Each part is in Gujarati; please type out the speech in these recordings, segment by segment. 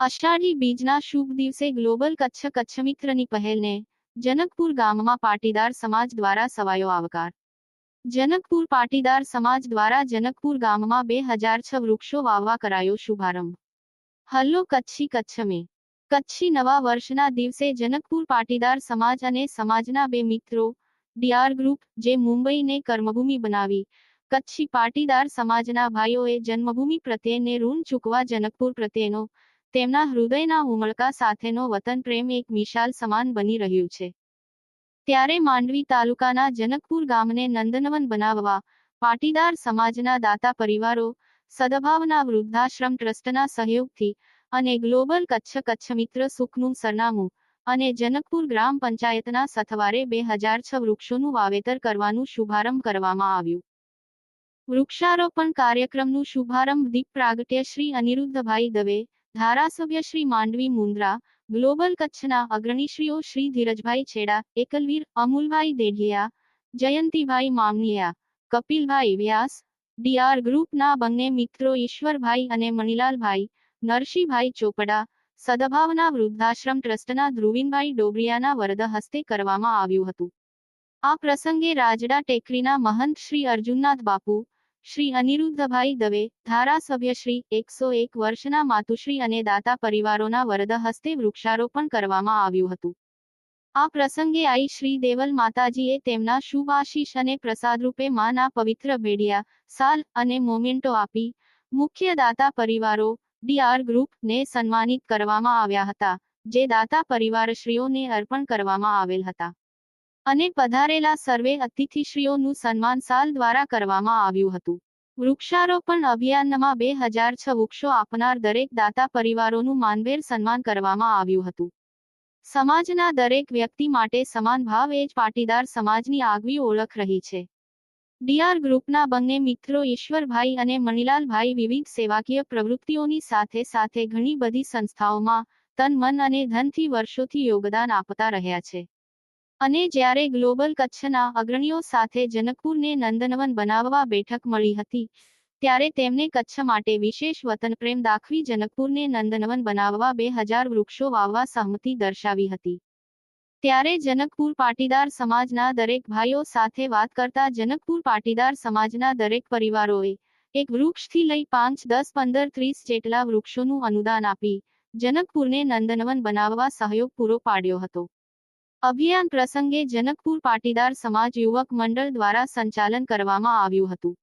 અષાઢી બીજના શુભ દિવસે ગ્લોબલ કચ્છ કચ્છ મિત્રની પહેલને જનકપુર ગામમાં પાટીદાર સમાજ દ્વારા સવાયો આવકાર. જનકપુર પાટીદાર સમાજ દ્વારા જનકપુર ગામમાં બે હજાર છ વૃક્ષો વાવવા કરાયો શુભારંભ. હલ્લો કચ્છી કચ્છ મેં કચ્છી નવા વર્ષના દિવસે જનકપુર પાટીદાર સમાજ અને સમાજના બે મિત્રો, ડીઆર ગ્રુપ, જે મુંબઈને કર્મભૂમિ બનાવી. કચ્છી પાટીદાર સમાજના ભાઈઓએ જન્મભૂમિ પ્રત્યેને ઋણ ચૂકવા જનકપુર પ્રત્યેનો, તેમના હૃદયના ઉમળકા સાથેનો વતન પ્રેમ એક મિશાલ સમાન બની રહ્યું છે. ત્યારે માંડવી તાલુકાના જનકપુર ગામને નંદનવન બનાવવા, પાટીદાર સમાજના દાતા પરિવારો, સદભાવના વૃદ્ધાશ્રમ ટ્રસ્ટના સહયોગથી અને ગ્લોબલ કચ્છ કચ્છ મિત્ર સુખનું સરનામું અને જનકપુર ગ્રામ પંચાયતના સથવારે બે હજાર છ વૃક્ષોનું વાવેતર કરવાનું શુભારંભ કરવામાં આવ્યું. વૃક્ષારોપણ કાર્યક્રમનું શુભારંભ દીપ પ્રાગટ્ય શ્રી અનિરુદ્ધભાઈ દવે, ધારાસભ્ય શ્રી માંડવી મુન્દ્રા ગ્લોબલ કચ્છના અગ્રણીશ્રીઓ શ્રી ધીરજભાઈ છેડા, એકલવીર અમુલભાઈ દેઢિયા, જયંતિભાઈ મામનિયા, કપિલભાઈ વ્યાસ, ડીઆર ગ્રુપના બંને મિત્રો ઈશ્વરભાઈ અને મણિલાલભાઈ નરસિંહભાઈ ચોપડા, સદભાવના વૃદ્ધાશ્રમ ટ્રસ્ટના ધ્રુવીનભાઈ ડોબરિયાના વરદ હસ્તે કરવામાં આવ્યું હતું. આ પ્રસંગે રાજડા ટેકરીના મહંત શ્રી અર્જુનનાથ બાપુ, શ્રી અનિરુદ્ધભાઈ દવે, ધારાસભ્ય શ્રી એકસો એક વર્ષના માતુશ્રી અને દાતા પરિવારોના વરદ હસ્તે વૃક્ષારોપણ કરવામાં આવ્યું હતું. આ પ્રસંગે આઈ શ્રી દેવલ માતાજીએ તેમના શુભ આશીષ અને પ્રસાદરૂપે માના પવિત્ર ભેડિયા, સાલ અને મોમેન્ટો આપી, મુખ્ય દાતા પરિવારો ડીઆર ગ્રુપને સન્માનિત કરવામાં આવ્યા હતા, જે દાતા પરિવારશ્રીઓને અર્પણ કરવામાં આવેલ હતા. અને પધારેલા સર્વે અતિથિશ્રીઓનું સન્માન સાલ દ્વારા કરવામાં આવ્યું હતું. વૃક્ષારોપણ અભિયાનમાં બે હજાર છ વૃક્ષો આપનાર દરેક દાતા પરિવારોનું માનભેર સન્માન કરવામાં આવ્યું હતું. સમાજના દરેક વ્યક્તિ માટે સમાન ભાવ એ જ પાટીદાર સમાજની આગવી ઓળખ રહી છે. ડીઆર ગ્રુપના બંને મિત્રો ઈશ્વરભાઈ અને મણિલાલભાઈ વિવિધ સેવાકીય પ્રવૃત્તિઓની સાથે સાથે ઘણી બધી સંસ્થાઓમાં તન, મન અને ધનથી વર્ષોથી યોગદાન આપતા રહ્યા છે. અને જ્યારે ગ્લોબલ કચ્છના અગ્રણીઓ સાથે જનકપુરને નંદનવન બનાવવા બેઠક મળી હતી, ત્યારે તેમને કચ્છ માટે વિશેષ વતન પ્રેમ દાખવી જનકપુરને નંદનવન બનાવવા બે હજાર વૃક્ષો વાવવા સહમતિ દર્શાવી હતી. ત્યારે જનકપુર પાટીદાર સમાજના દરેક ભાઈઓ સાથે વાત કરતા જનકપુર પાટીદાર સમાજના દરેક પરિવારોએ એક વૃક્ષથી લઈ પાંચ, દસ, પંદર, ત્રીસ જેટલા વૃક્ષોનું અનુદાન આપી જનકપુરને નંદનવન બનાવવા સહયોગ પૂરો પાડ્યો હતો. અભિયાન પ્રસંગે જનકપુર પાટીદાર સમાજ યુવક મંડળ દ્વારા સંચાલન કરવામાં આવ્યું હતું.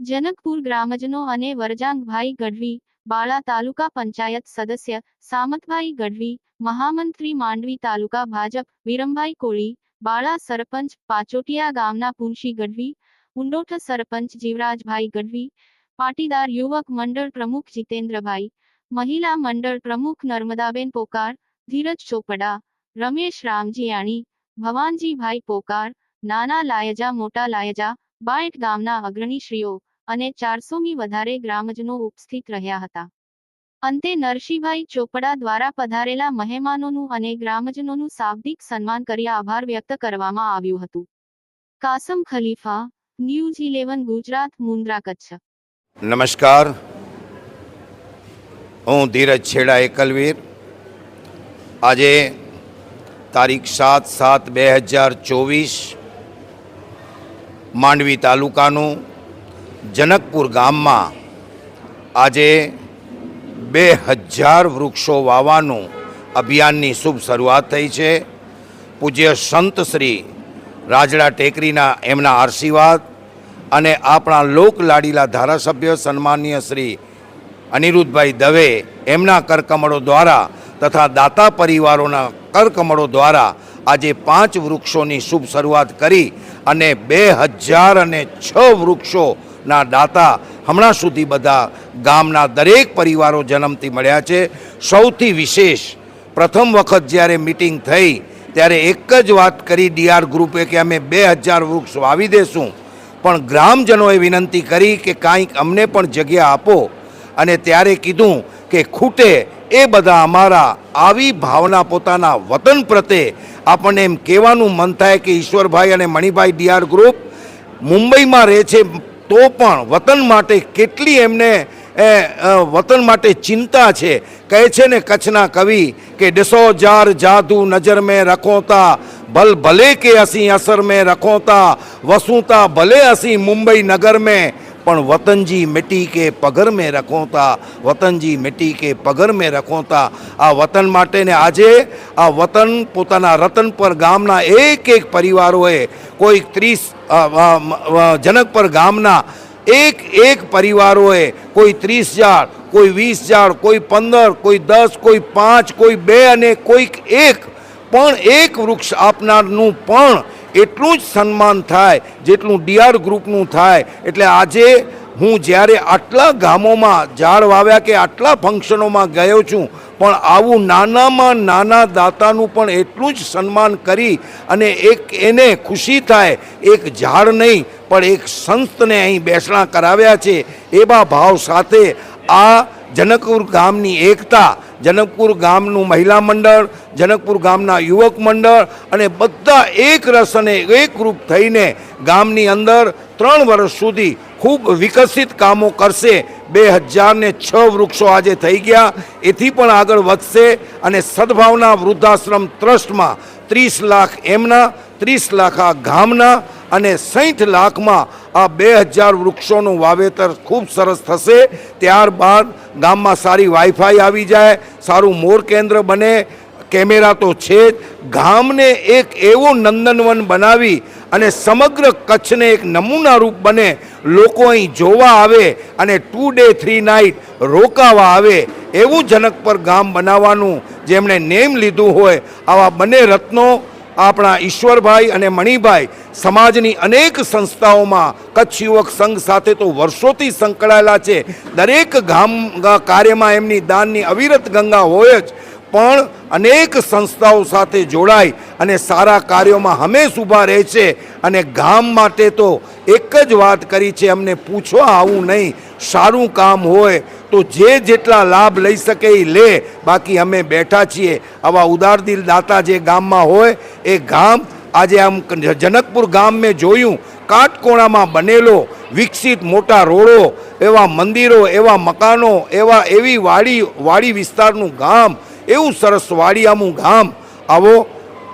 જનકપુર ગ્રામજનો અને વરજાંગભાઈ ગઢવી, બાળા તાલુકા પંચાયત સદસ્ય, સામતભાઈ ગઢવી, મહામંત્રી માંડવી તાલુકા ભાજપ, વિરમભાઈ કોળી, બાળા સરપંચ પાચોટિયા ગામના પુનશી ગઢવી ઉંડોઠ સરપંચ જીવરાજભાઈ ગઢવી, પાટીદાર યુવક મંડળ પ્રમુખ જીતેન્દ્રભાઈ, મહિલા મંડળ પ્રમુખ નર્મદાબેન પોકાર, ધીરજ ચોપડા, રમેશ રામજીયાણી, ભવાનજીભાઈ પોકાર, નાના લાયજા મોટા લાયજા, બાયટ ગામના અગ્રણીશ્રીઓ અને ચારસોમી વધારે ગ્રામજનો ઉપસ્થિત રહ્યા હતા. અંતે નરસિંહભાઈ ચોપડા દ્વારા પધારેલા મહેમાનોનું અને ગ્રામજનોનું શાબ્દિક સન્માન કરી આભાર વ્યક્ત કરવામાં આવ્યું હતું. Kasam Khalifa, news eleven, Gujarat, Mundra, Kutch. નમસ્કાર. હું ધીરજ છેડા એકલવીર. આજે તારીખ સાત સાત બે હજાર ચોવીસ માંડવી તાલુકાનું જનકપુર ગામમાં આજે બે હજાર વૃક્ષો વાવવાનું અભિયાનની શુભ શરૂઆત થઈ છે. પૂજ્ય સંત શ્રી રાજડા ટેકરીના એમના આશીર્વાદ અને આપણા લોકલાડીલા ધારાસભ્ય સન્માનીય શ્રી અનિરુદ્ધભાઈ દવે એમના કરકમળો દ્વારા તથા દાતા પરિવારોના કરકમળો દ્વારા આજે પાંચ વૃક્ષોની શુભ શરૂઆત કરી અને બે હજાર અને છ વૃક્ષોના દાતા હમણાં સુધી બધા ગામના દરેક પરિવારો જન્મથી મળ્યા છે. સૌથી વિશેષ, પ્રથમ વખત જ્યારે મિટિંગ થઈ, ત્યારે એક જ વાત કરી ડીઆર ગ્રુપે કે અમે બે હજાર વૃક્ષ વાવી દેશું. પણ ગ્રામજનોએ વિનંતી કરી કે કાંઈક અમને પણ જગ્યા આપો. અને ત્યારે કીધું કે ખૂટે એ બધા અમારા આવી ભાવના પોતાના વતન પ્રત્યે આપણને એમ કહેવાનું મન થાય કે ઈશ્વરભાઈ અને મણિભાઈ ડીઆર ગ્રુપ મુંબઈમાં રહે છે તો પણ વતન માટે કેટલી એમને એ, વતન માટે ચિંતા છે. કહે છે ને કચ્છના કવિ કે ડસો જાર જાદુ નજર મેં રખોતા ભલ ભલે કે અસી અસર મેં રખોતા વસુતા ભલે અસી મુંબઈ નગર મેં. પણ વતનજી મિટી કે પગર મેં રખોતા વતનજી મિટી કે પગર મેં રખોતા. આ વતન માટે ને આજે આ વતન પોતાના રતન પર ગામના એક એક પરિવારોએ કોઈ ત્રીસ જનકપર ગામના એક એક પરિવારોએ કોઈ ત્રીસ હજાર કોઈ વીસ હજાર કોઈ પંદર, કોઈ દસ, કોઈ પાંચ, કોઈ બે અને કોઈક એક, પણ એક વૃક્ષ આપનારનું પણ એટલું જ સન્માન થાય, જેટલું ડીઆર ગ્રુપનું થાય. એટલે આજે હું જ્યારે આટલા ગામોમાં ઝાડ વાવ્યા કે આટલા ફંક્શનોમાં ગયો છું, પણ આવું નાનામાં નાના દાતાનું પણ એટલું જ સન્માન કરી અને એક એને ખુશી થાય, એક ઝાડ નહીં, પણ એક સંતને અહીં બેસણા કરાવ્યા છે, એવા ભાવ સાથે આ જનકપુર ગામની એકતા, જનકપુર ગામનું મહિલા મંડળ, જનકપુર ગામના યુવક મંડળ અને બધા એક રસ અને એકરૂપ થઈને ગામની અંદર ત્રણ વર્ષ સુધી ખૂબ વિકસિત કામો કરશે. બે હજારને છ વૃક્ષો આજે થઈ ગયા. એથી પણ આગળ વધશે અને સદભાવના વૃદ્ધાશ્રમ ટ્રસ્ટમાં ત્રીસ લાખ એમના ત્રીસ લાખ આ ગામના અને સાઠ લાખમાં આ બે હજાર વૃક્ષોનું વાવેતર ખૂબ સરસ થશે. ત્યારબાદ ગામમાં સારી વાઈફાઈ આવી જાય, સારું મોર કેન્દ્ર બને, કેમેરા તો છે જ. ગામને એક એવું નંદનવન બનાવી અને સમગ્ર કચ્છને એક નમૂનારૂપ બને. લોકો અહીં જોવા આવે અને ટુ ડે થ્રી નાઇટ રોકાવા આવે એવું જનકપર ગામ બનાવવાનું જેમણે નેમ લીધું હોય આવા બંને રત્નો આપણા ઈશ્વરભાઈ અને મણિભાઈ સમાજની અનેક સંસ્થાઓમાં કચ્છ યુવક સંઘ સાથે તો વર્ષોથી સંકળાયેલા છે. દરેક ગામ કાર્યમાં એમની દાનની અવિરત ગંગા હોય જ, પણ અનેક સંસ્થાઓ સાથે જોડાઈ અને સારા કાર્યોમાં હંમેશ ઊભા રહે છે અને ગામ માટે તો એક જ વાત કરી છે, અમને પૂછવા આવું નહીં. સારું કામ હોય તો જે જેટલા લાભ લઈ શકે એ લે. બાકી અમે બેઠા છીએ. આવા ઉદારદિલ દાતા જે ગામમાં હોય, એ ગામ આજે આમ જનકપુર ગામ મેં જોયું. કાટકોણામાં બનેલો, વિકસિત મોટા રોડો, એવા મંદિરો, એવા મકાનો, એવા એવી વાડી વાડી વિસ્તારનું ગામ, એવું સરસ વાડિયામું ગામ. આવો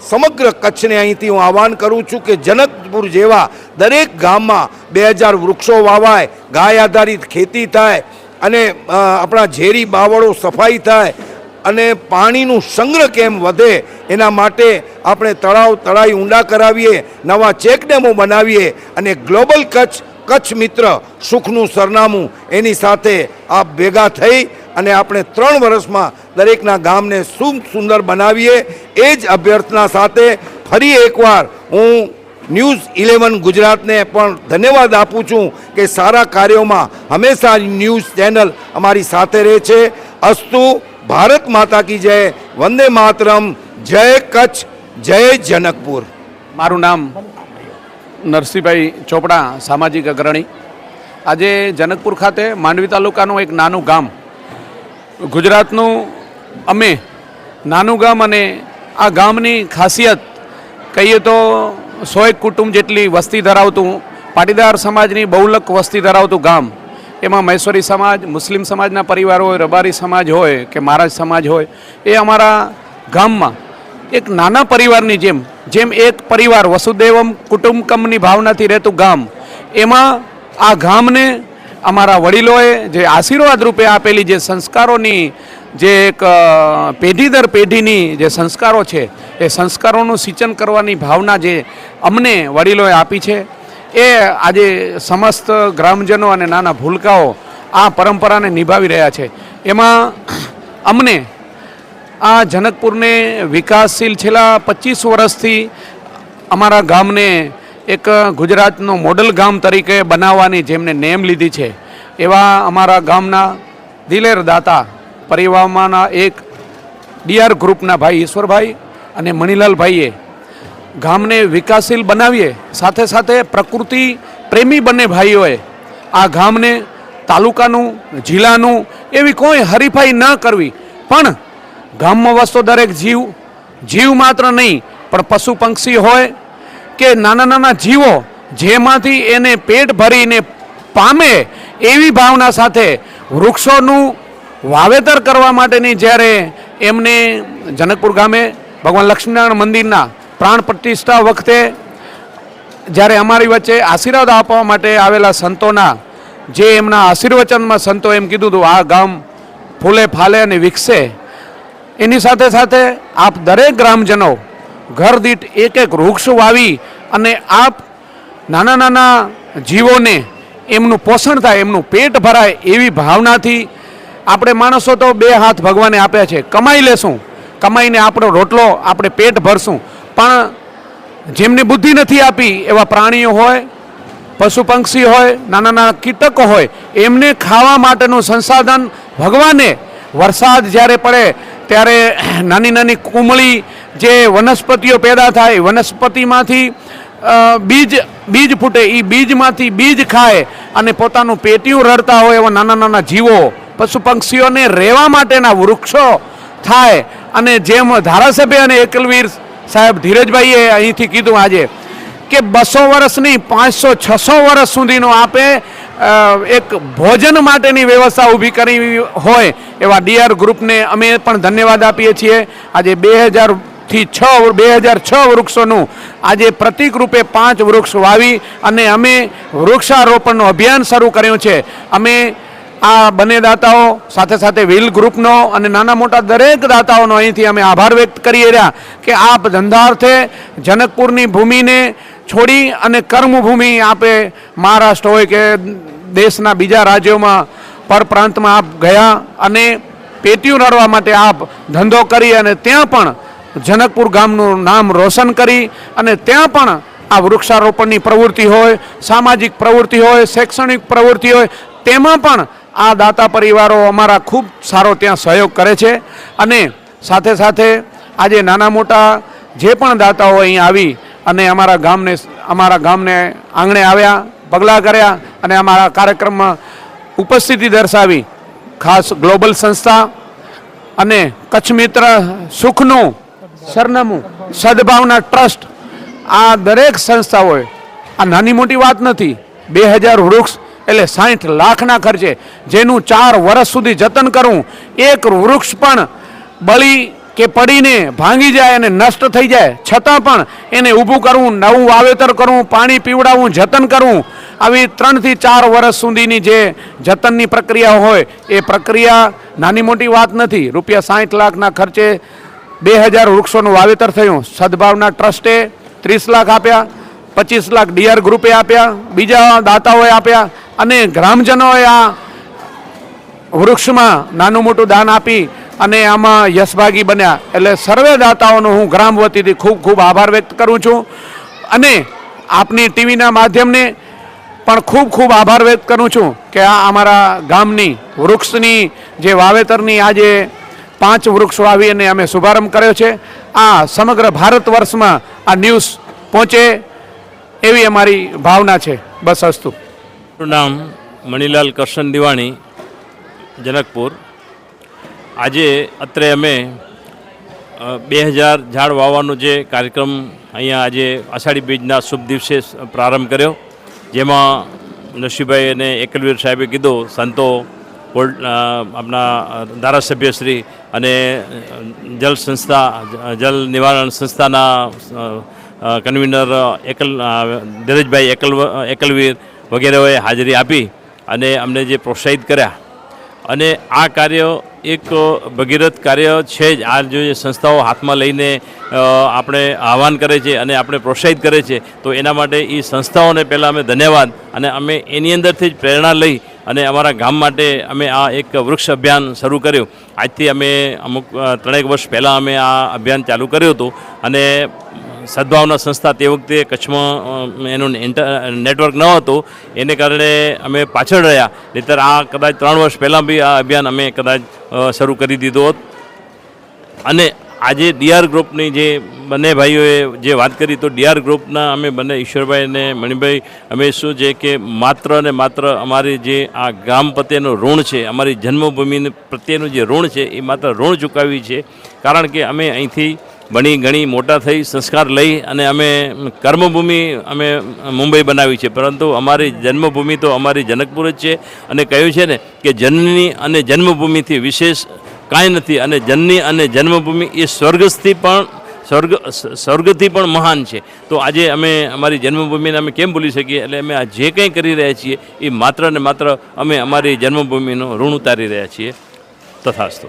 સમગ્ર કચ્છને અહીંથી હું આહવાન કરું છું કે જનકપુર જેવા દરેક ગામમાં બે હજાર વૃક્ષો વાવાય, ગાય આધારિત ખેતી થાય અને આપણા ઝેરી બાવળો સફાઈ થાય અને પાણીનું સંગ્રહ કેમ વધે એના માટે આપણે તળાવ તળાઈ ઊંડા કરાવીએ, નવા ચેકડેમો બનાવીએ અને ગ્લોબલ કચ્છ કચ્છ મિત્ર સુખનું સરનામું એની સાથે આ ભેગા થઈ અને આપણે ત્રણ વર્ષમાં દરેકના ગામને સુંદર બનાવીએ. એ જ અભ્યર્થના સાથે ફરી એકવાર હું ન્યૂઝ ઇલેવન ગુજરાતને પણ ધન્યવાદ આપું છું કે સારા કાર્યોમાં હંમેશા ન્યૂઝ ચેનલ અમારી સાથે રહે છે. અસ્તુ, ભારત માતા કી જય, વંદે માતરમ, જય કચ્છ, જય જનકપુર. મારું નામ નરસિંહભાઈ ચોપડા, સામાજિક અગ્રણી. આજે જનકપુર ખાતે માંડવી તાલુકાનું એક નાનું ગામ, ગુજરાતનું અમે નાનું ગામ અને આ ગામની ખાસિયત કહીએ તો સો એક કુટુંબ જેટલી વસ્તી ધરાવતું, પાટીદાર સમાજની બહુલક વસ્તી ધરાવતું ગામ, એમાં મૈસોરી સમાજ, મુસ્લિમ સમાજના પરિવાર હોય, રબારી સમાજ હોય કે મહારાજ સમાજ હોય, એ અમારા ગામમાં એક નાના પરિવારની જેમ જેમ એક પરિવાર વસુદેવમ કુટુંબકમની ભાવનાથી રહેતું ગામ, એમાં આ ગામને અમારા વડીલોએ જે આશીર્વાદ રૂપે આપેલી જે સંસ્કારોની જે એક પેઢી દર પેઢીની જે સંસ્કારો છે, એ સંસ્કારોનું સિંચન કરવાની ભાવના જે અમને વડીલોએ આપી છે, એ આજે સમસ્ત ગ્રામજનો અને નાના ભૂલકાઓ આ પરંપરાને નિભાવી રહ્યા છે. એમાં અમને આ જનકપુરને વિકાસશીલ છેલ્લા પચીસ વર્ષથી અમારા ગામને એક ગુજરાતનો મોડલ ગામ તરીકે બનાવવાની જેમને નેમ લીધી છે, એવા અમારા ગામના દિલેર દાતા પરિવારમાંના એક ડીઆર ગ્રુપના ભાઈ ઈશ્વરભાઈ અને મણિલાલભાઈએ ગામને વિકાસશીલ બનાવીએ, સાથે સાથે પ્રકૃતિ પ્રેમી બંને ભાઈઓએ આ ગામને તાલુકાનું, જિલ્લાનું એવી કોઈ હરીફાઈ ન કરવી. પણ ગામમાં વસતો દરેક જીવ જીવ માત્ર નહીં, પણ પશુ પંક્ષી હોય કે નાના નાના જીવો જેમાંથી એને પેટ ભરીને પામે એવી ભાવના સાથે વૃક્ષોનું વાવેતર કરવા માટેની જ્યારે એમને જનકપુર ગામે ભગવાન લક્ષ્મીનારાયણ મંદિરના પ્રાણ પ્રતિષ્ઠા વખતે જ્યારે અમારી વચ્ચે આશીર્વાદ આપવા માટે આવેલા સંતોના, જે એમના આશીર્વચનમાં સંતો એમ કીધું હતું, આ ગામ ફૂલે, ફાલે અને વિકસે. એની સાથે સાથે આપ દરેક ગ્રામજનો ઘર દીઠ એક એક વૃક્ષ વાવી અને આપ નાના નાના જીવોને એમનું પોષણ થાય, એમનું પેટ ભરાય એવી ભાવનાથી આપણે માણસો તો બે હાથ ભગવાને આપ્યા છે. કમાઈ લેશું. કમાઈને આપણો રોટલો, આપણે પેટ ભરશું. પણ જેમને બુદ્ધિ નથી આપી એવા પ્રાણીઓ હોય, પશુ પંક્ષી હોય, નાના નાના કીટકો હોય, એમને ખાવા માટેનું સંસાધન ભગવાને. વરસાદ જ્યારે પડે ત્યારે નાની નાની કુમળી જે વનસ્પતિઓ પેદા થાય, વનસ્પતિમાંથી બીજ બીજ ફૂટે એ બીજમાંથી બીજ ખાય અને પોતાનું પેટીયું રડતા હોય એવા નાના નાના જીવો પશુ પંક્ષીઓને રહેવા માટેના વૃક્ષો થાય. અને જેમ ધારાસભ્ય અને એકલવીર સાહેબ ધીરજભાઈએ અહીંથી કીધું આજે કે બસો વર્ષની પાંચસો, છસો વર્ષ સુધીનો આપે એક ભોજન માટેની વ્યવસ્થા ઊભી કરી હોય એવા ડીઆર ગ્રુપને અમે પણ ધન્યવાદ આપીએ છીએ. આજે બે હજારથી છ, બે હજાર છ વૃક્ષોનું આજે પ્રતિક રૂપે પાંચ વૃક્ષ વાવી અને અમે વૃક્ષારોપણનું અભિયાન શરૂ કર્યું છે. અમે આ બંને દાતાઓ સાથે સાથે વ્હીલ ગ્રુપનો અને નાના મોટા દરેક દાતાઓનો અહીંથી અમે આભાર વ્યક્ત કરીએ રહ્યા કે આપ ધંધાર્થે જનકપુરની ભૂમિને છોડી અને કર્મભૂમિ આપે મહારાષ્ટ્ર હોય કે દેશના બીજા રાજ્યોમાં પરપ્રાંતમાં આપ ગયા અને પેટીયું રડવા માટે આપ ધંધો કરી અને ત્યાં પણ જનકપુર ગામનું નામ રોશન કરી અને ત્યાં પણ આ વૃક્ષારોપણની પ્રવૃત્તિ હોય, સામાજિક પ્રવૃત્તિ હોય, શૈક્ષણિક પ્રવૃત્તિ હોય, તેમાં પણ આ દાતા પરિવારો અમારા ખૂબ સારો ત્યાં સહયોગ કરે છે અને સાથે સાથે આજે નાના મોટા જે પણ દાતાઓ અહીં આવી અને અમારા ગામને અમારા ગામને આંગણે આવ્યા, પગલાં કર્યા અને અમારા કાર્યક્રમમાં ઉપસ્થિતિ દર્શાવી, ખાસ ગ્લોબલ સંસ્થા અને કચ્છ મિત્ર સુખનું સરનામું, સદભાવના ટ્રસ્ટ, આ દરેક સંસ્થાઓએ, આ નાની મોટી વાત નથી, બે હજાર વૃક્ષ એટલે સાઠ લાખના ખર્ચે જેનું ચાર વર્ષ સુધી જતન કરવું એક વૃક્ષ પણ બળી કે પડીને ભાંગી જાય અને નષ્ટ થઈ જાય. છતાં પણ એને ઊભું કરવું નવું વાવેતર કરવું પાણી પીવડાવવું જતન કરવું આવી ત્રણથી ચાર વર્ષ સુધીની જે જતનની પ્રક્રિયા હોય, એ પ્રક્રિયા નાની મોટી વાત નથી. રૂપિયા સાઠ લાખના ખર્ચે બે હજાર વૃક્ષોનું વાવેતર થયું. સદભાવના ટ્રસ્ટે ત્રીસ લાખ આપ્યા, પચીસ લાખ ડીઆર ગ્રુપે આપ્યા, બીજા દાતાઓએ આપ્યા અને ગ્રામજનોએ આ વૃક્ષમાં નાનું મોટું દાન આપી અને આમાં યશભાગી બન્યા. એટલે સર્વે દાતાઓનો હું ગ્રામ વતીથી ખૂબ ખૂબ આભાર વ્યક્ત કરું છું. અને આપની ટીવીના માધ્યમને પણ ખૂબ ખૂબ આભાર વ્યક્ત કરું છું કે આ અમારા ગામની વૃક્ષની જે વાવેતરની આજે પાંચ વૃક્ષ વાવી અને અમે શુભારંભ કર્યો છે. આ સમગ્ર ભારત વર્ષમાં આ ન્યૂઝ પહોંચે એવી અમારી ભાવના છે. બસ અસ્તુ. મારું નામ મણિલાલ કરશન દિવાણી, જનકપુર. આજે અત્રે અમે બે હજાર ઝાડ વાવવાનો જે કાર્યક્રમ અહીંયા આજે આષાઢી બીજના શુભ દિવસે પ્રારંભ કર્યો. જેમાં નરસિંહભાઈ અને એકલવીર સાહેબે કીધું, સંતો આપણા ધારાસભ્યશ્રી અને જલ સંસ્થા, જલ નિવારણ સંસ્થાના કન્વીનર, એકલ ધીરજભાઈ એકલ એકલવીર વગેરેઓએ હાજરી આપી અને અમને જે પ્રોત્સાહિત કર્યા. અને આ કાર્ય એક ભગીરથ કાર્ય છે જ. આ જો સંસ્થાઓ હાથમાં લઈને આપણે આહવાન કરે છે અને આપણે પ્રોત્સાહિત કરે છે, તો એના માટે એ સંસ્થાઓને પહેલાં અમે ધન્યવાદ અને અમે એની અંદરથી જ પ્રેરણા લઈ અને અમારા ગામ માટે અમે આ એક વૃક્ષ અભિયાન શરૂ કર્યું. આજથી અમે અમુક ત્રણેક વર્ષ પહેલાં અમે આ અભિયાન ચાલુ કર્યું હતું અને સદભાવના સંસ્થા તે વખતે કચ્છમાં એનું નેટવર્ક ન હતું. એને કારણે અમે પાછળ રહ્યા. નહીતર આ કદાચ ત્રણ વર્ષ પહેલાં બી આ અભિયાન અમે કદાચ શરૂ કરી દીધું હોત. અને આજે ડીઆર ગ્રુપની જે બંને ભાઈઓએ જે વાત કરી, તો ડીઆર ગ્રુપના અમે બંને, ઈશ્વરભાઈ અને મણિભાઈ, અમે શું છે કે માત્ર ને માત્ર અમારી જે આ ગ્રામ પ્રત્યેનું ઋણ છે, અમારી જન્મભૂમિ પ્રત્યેનું જે ઋણ છે, એ માત્ર ઋણ ચૂકવ્યું છે. કારણ કે અમે અહીંથી ભણી ઘણી મોટા થઈ, સંસ્કાર લઈ અને અમે કર્મભૂમિ અમે મુંબઈ બનાવી છે. પરંતુ અમારી જન્મભૂમિ તો અમારી જનકપુર જ છે અને કહ્યું છે ને કે જનની અને જન્મભૂમિથી વિશેષ કાંઈ નથી અને જનની અને જન્મભૂમિ એ સ્વર્ગથી પણ સ્વર્ગ, સ્વર્ગથી પણ મહાન છે. તો આજે અમે અમારી જન્મભૂમિને અમે કેમ ભૂલી શકીએ? એટલે અમે આ જે કંઈ કરી રહ્યા છીએ એ માત્ર ને માત્ર અમે અમારી જન્મભૂમિનું ઋણ ઉતારી રહ્યા છીએ. તથાસ્તુ.